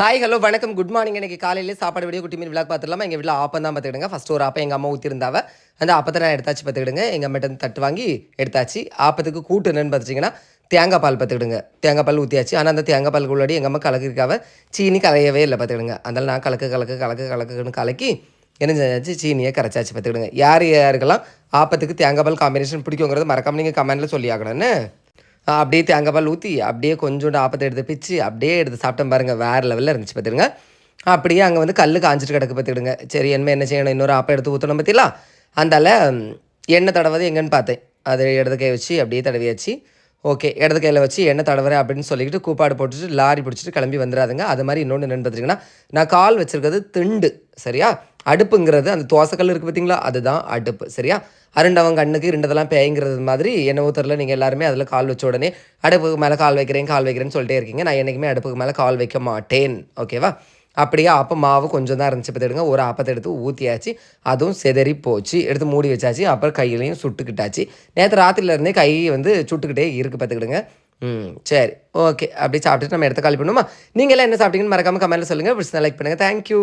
Hi hello வணக்கம். Good morning இன்னைக்கு காலையிலே சாப்பாடு வீடியோ குட்டி மீன் விளாக் பார்த்துலாமா எங்கள் வீட்டில் ஆப்பம் தான் பார்த்துக்கிடுங்க. ஃபஸ்ட்டு ஒரு ஆப்பம் எங்கள் அம்மா ஊற்றிருந்தாவ அந்த ஆப்பத்தை நான் எடுத்தாச்சு பார்த்துக்கிடுங்க. எங்கள் அம்மாட்டேருந்து தட்டு வாங்கி எடுத்தாச்சு. ஆப்பத்துக்கு கூட்டு என்னன்னு பார்த்துச்சிங்கன்னா தேங்காய் பால் பார்த்துக்கிடுங்க. தேங்காய் பால் ஊற்றியாச்சு ஆனால் அந்த தேங்காய் பால் உள்ளாடி எங்கள் அம்மா கலக்கிருக்காவ சீனி கலையவே இல்லை பார்த்துக்கிடுங்க. அதனால் நான் கலக்கு கலக்கு கலக்கு கலக்குன்னு கலக்கி என்ன செஞ்சாச்சு? சீனியை கரைச்சாச்சு பார்த்துக்கிடுங்க. யார் யாருக்கெல்லாம் ஆப்பத்துக்கு தேங்காய் பால் காம்பினேஷன் பிடிக்குங்கிறது மறக்காமல் நீங்கள் கமெண்ட்டில் சொல்லி ஆகணும்னு அப்படியே தேங்காய் பால் ஊற்றி அப்படியே கொஞ்சோண்டு ஆப்பத்தை எடுத்து பிச்சு அப்படியே எடுத்து சாப்பிட்டேன் பாருங்க. வேறு லெவலில் இருந்துச்சு பார்த்துருங்க அப்படியே அங்கே வந்து கல் காஞ்சிட்டு கிடக்கு பார்த்துக்கிடுங்க சரி என்ன என்ன செய்யணும்? இன்னொரு ஆப்பம் எடுத்து ஊற்றணும் பற்றிலாம் அந்தால எண்ணெய் தடவது எங்கன்னு பார்த்தேன். அது இடது கை வச்சு அப்படியே தடவியாச்சு. ஓகே இடது கையில் வச்சு எண்ணெய் தடவுறேன் அப்படின்னு சொல்லிக்கிட்டு கூப்பாடு போட்டுட்டு லாரி பிடிச்சிட்டு கிளம்பி வந்துடாதுங்க அது மாதிரி இன்னொன்று என்னென்னு பார்த்துட்டிங்கன்னா நான் கால் வச்சிருக்கிறது திண்டு சரியா? அடுப்புங்கிறது அந்த தோசைக்கல் இருக்குது பார்த்தீங்களா? அதுதான் அடுப்பு. சரியா? அருண்டவன் கண்ணுக்கு இருண்டதெல்லாம் பேய்ங்கிறது மாதிரி என்ன தெரில நீங்கள் எல்லாருமே அதில் கால் வச்ச உடனே அடுப்புக்கு மேலே கால் வைக்கிறேன் கால் வைக்கிறேன்னு சொல்லிட்டே இருக்கீங்க. நான் என்றைக்குமே அடுப்புக்கு மேலே கால் வைக்க மாட்டேன். ஓகேவா அப்படியே அப்போ மாவு கொஞ்சம் தான் இருந்துச்சு. பார்த்துடுங்க ஒரு ஆப்பத்தை எடுத்து ஊற்றியாச்சு அதுவும் செதறி போச்சு. எடுத்து மூடி வச்சாச்சு. அப்புறம் கையிலையும் சுட்டுக்கிட்டாச்சு. நேற்று ராத்திரிலேருந்தே கை வந்து சுட்டுக்கிட்டே இருக்குது பார்த்துக்கிடுங்க. ம் சரி. ஓகே அப்படி சாப்பிட்டுட்டு நம்ம எடுத்து காலி பண்ணுமா நீங்களாம் என்ன சாப்பிட்டீங்கன்னு மறக்காமல் கமெண்ட்டில் சொல்லுங்கள் பிடிச்சி லைக் பண்ணுங்கள் தேங்க்யூ